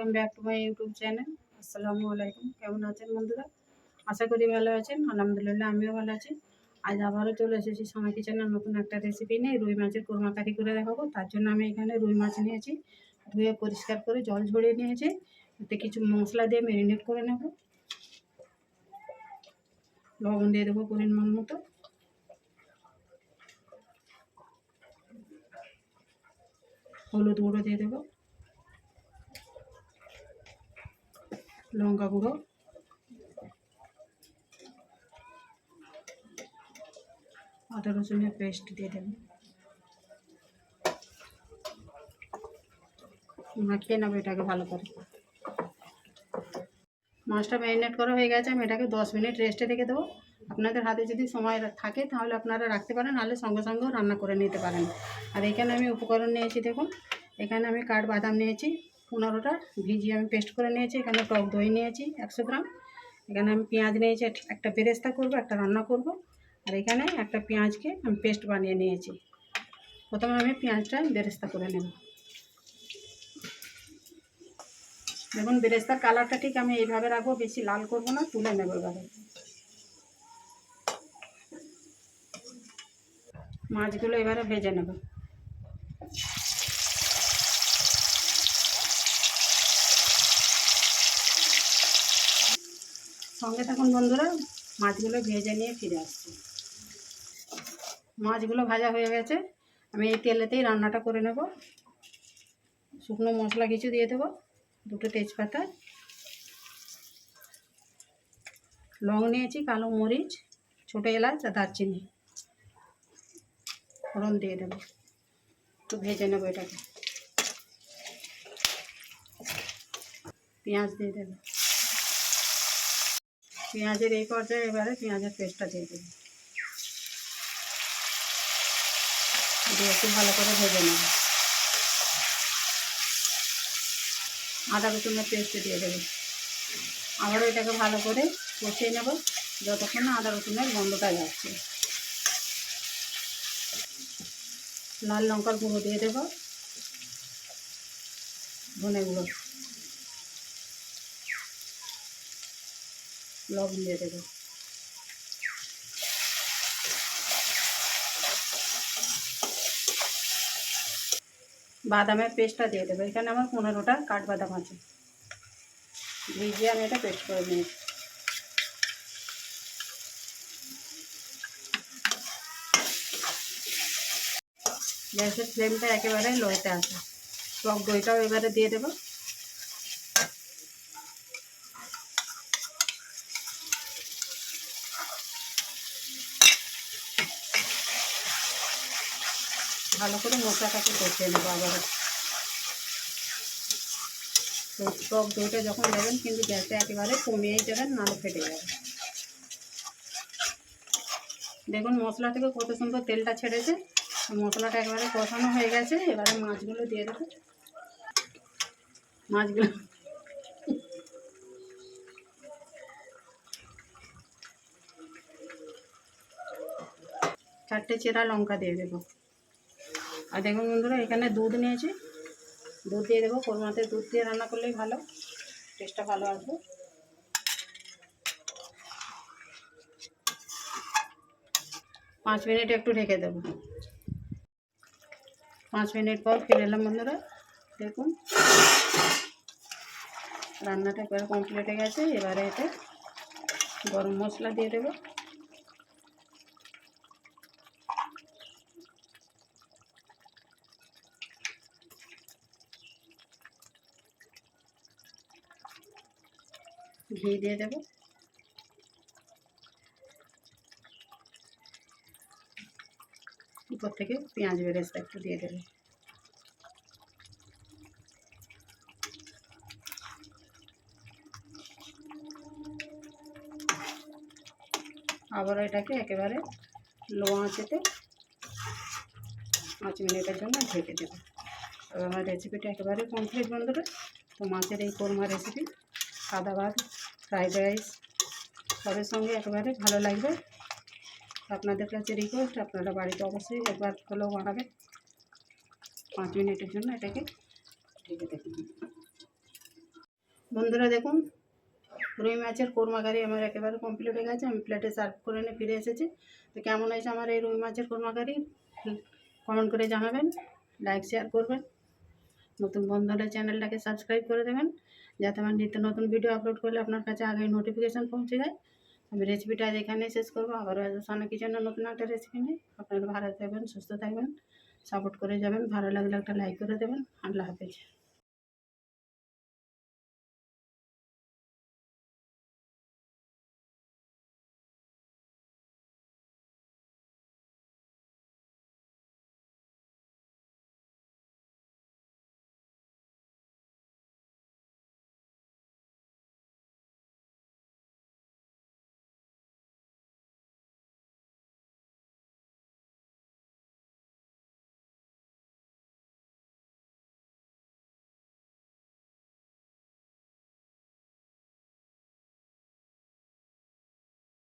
YouTube channel আসসালামু আলাইকুম কেমন আছেন বন্ধুরা? আশা করি ভালো আছেন। আলহামদুলিল্লাহ, আমিও ভালো আছি। আজ আবারও চলে এসেছি সময় কিচেনের নতুন একটা রেসিপি নিয়ে। রুই মাছের কোরমা কারি করে দেখাবো। তার জন্য আমি এখানে রুই মাছ নিয়েছি। ধুয়ে পরিষ্কার করে জল ঝরিয়ে নিয়েছি। এতে কিছু মশলা দিয়ে ম্যারিনেট করে নেব। লবণ দিয়ে দেবো পরিমাণ মতো। হলুদ গুঁড়ো দিয়ে দেবো। লঙ্কা গুঁড়ো। আদা রসুনের পেস্ট দিয়ে দেবো। মাখিয়ে নেব এটাকে ভালো করে। মাছটা ম্যারিনেট করা হয়ে গেছে, আমি এটাকে দশ মিনিট রেস্টে রেখে দেবো। আপনাদের হাতে যদি সময় থাকে, তাহলে আপনারা রাখতে পারেন, নাহলে সঙ্গে সঙ্গেও রান্না করে নিতে পারেন। আর এখানে আমি উপকরণ নিয়েছি, দেখুন। এখানে আমি কাঠ বাদাম নিয়েছি। পনেরোটা ভিজিয়ে আমি পেস্ট করে নিয়েছি, এখানে টক দই নিয়েছি একশো গ্রাম। এখানে আমি পেঁয়াজ নিয়েছি, একটা বেরেস্তা করব, একটা রান্না করব। আর এখানে একটা পেঁয়াজকে আমি পেস্ট বানিয়ে নিয়েছি। প্রথমে আমি পেঁয়াজটা বেরেস্তা করে নেব। দেখুন, বেরেস্তার কালারটা ঠিক আমি এইভাবে রাখব, বেশি লাল করব না, তুলে নেব এবারে মাছগুলো এবারে ভেজে নেব। সঙ্গে থাকুন বন্ধুরা, মাছগুলো ভেজে নিয়ে ফিরে আসছি। মাছগুলো ভাজা হয়ে গেছে, আমি এই তেলেতেই রান্নাটা করে নেব। শুকনো মশলা কিছু দিয়ে দেবো, দুটো তেজপাতা। লং নিয়েছি, কালো মরিচ, ছোটো এলাচ আর দারচিনি। ফোড়ন দিয়ে দেবো, একটু ভেজে নেব এটাকে। পেঁয়াজ দিয়ে দেবো। পেঁয়াজের এই পর্যায়ে এবারে পেঁয়াজের পেস্টটা দিয়ে দেবো। দিয়ে একটু ভালো করে ভেজে নেব। আদা রসুনের পেস্ট দিয়ে দেবো। আবারও এটাকে ভালো করে কষিয়ে নেব, যতক্ষণ না আদা রসুনের গন্ধটা যাচ্ছে। লাল লঙ্কার গুঁড়ো দিয়ে দেবো। ধনে গুঁড়ো লবণ দিয়ে দেবো। বাদামের পেস্টটা দিয়ে দেবো। এখানে আমার পনেরোটা কাঠবাদাম আছে। ভিজিয়ে আমি এটা পেস্ট করে নিয়েছি। গ্যাসের ফ্লেমটা একেবারে লোতে আছে। টক দইটাও এবারে দিয়ে দেবো। ভালো করে মশলাটাকে কষিয়ে নেব আবার। টক দইটা যখন দেবেন কিন্তু গ্যাসে একেবারে কমিয়েই দেবেন, নাহলে ফেটে যাবে। দেখুন মশলা থেকে কত সুন্দর তেলটা ছেড়েছে। মশলাটা একেবারে কষানো হয়ে গেছে, এবারে মাছগুলো দিয়ে দেবো। মাছগুলো চারটে চেরা লঙ্কা দিয়ে দেবো। আর দেখুন বন্ধুরা, এখানে দুধ নিয়েছি। দুধ দিয়ে দেবো, কোরমাতে দুধ দিয়ে রান্না করলেই ভালো, টেস্টটা ভালো আসবে। পাঁচ মিনিট একটু ঢেকে দেবো। পাঁচ মিনিট পর ফিরে এলাম বন্ধুরা, দেখুন। রান্নাটা একবারে কমপ্লিট হয়ে গেছে, এবারে এতে গরম মশলা দিয়ে দেবো। ঘি দিয়ে দেবো। উপর থেকে পেঁয়াজ বেরেস্তা একটু দিয়ে দেবে। আবার এটাকে একেবারে লো আঁচেতে পাঁচ মিনিটের জন্য ঢেকে দেবো। আমার রেসিপিটা একেবারে কমপ্লিট বন্ধুরা। তো মাছের এই কোরমা রেসিপি সাদা ভাত ফ্রাইড রাইস সবের সঙ্গে একেবারে ভালো লাগবে। আপনাদের কাছে রিকোয়েস্ট আপনারা বাড়িতে অবশ্যই একবার হলেও বানাবেন। পাঁচ মিনিটের জন্য এটাকে ঢেকে দেখুন বন্ধুরা দেখুন, রুই মাছের কোরমাকারি আমার একেবারে কমপ্লিট হয়ে গেছে। আমি প্লেটে সার্ভ করে নিয়ে ফিরে এসেছি। তো কেমন হয়েছে আমার এই রুই মাছের কোরমাকারি কমেন্ট করে জানাবেন লাইক শেয়ার করবেন। নতুন বন্ধুরা চ্যানেলটাকে সাবস্ক্রাইব করে দেবেন। যাতে আমার নিত্য নতুন ভিডিও আপলোড করলে আপনার কাছে আগে নোটিফিকেশান পৌঁছে যায়। আমি রেসিপিটা আজ এখানে শেষ করব। আবারও কিছু না নতুন একটা রেসিপি নিয়ে। আপনারা ভালো থাকবেন, সুস্থ থাকবেন সাপোর্ট করে যাবেন। ভালো লাগলে একটা লাইক করে দেবেন। আল্লাহ হাফেজ।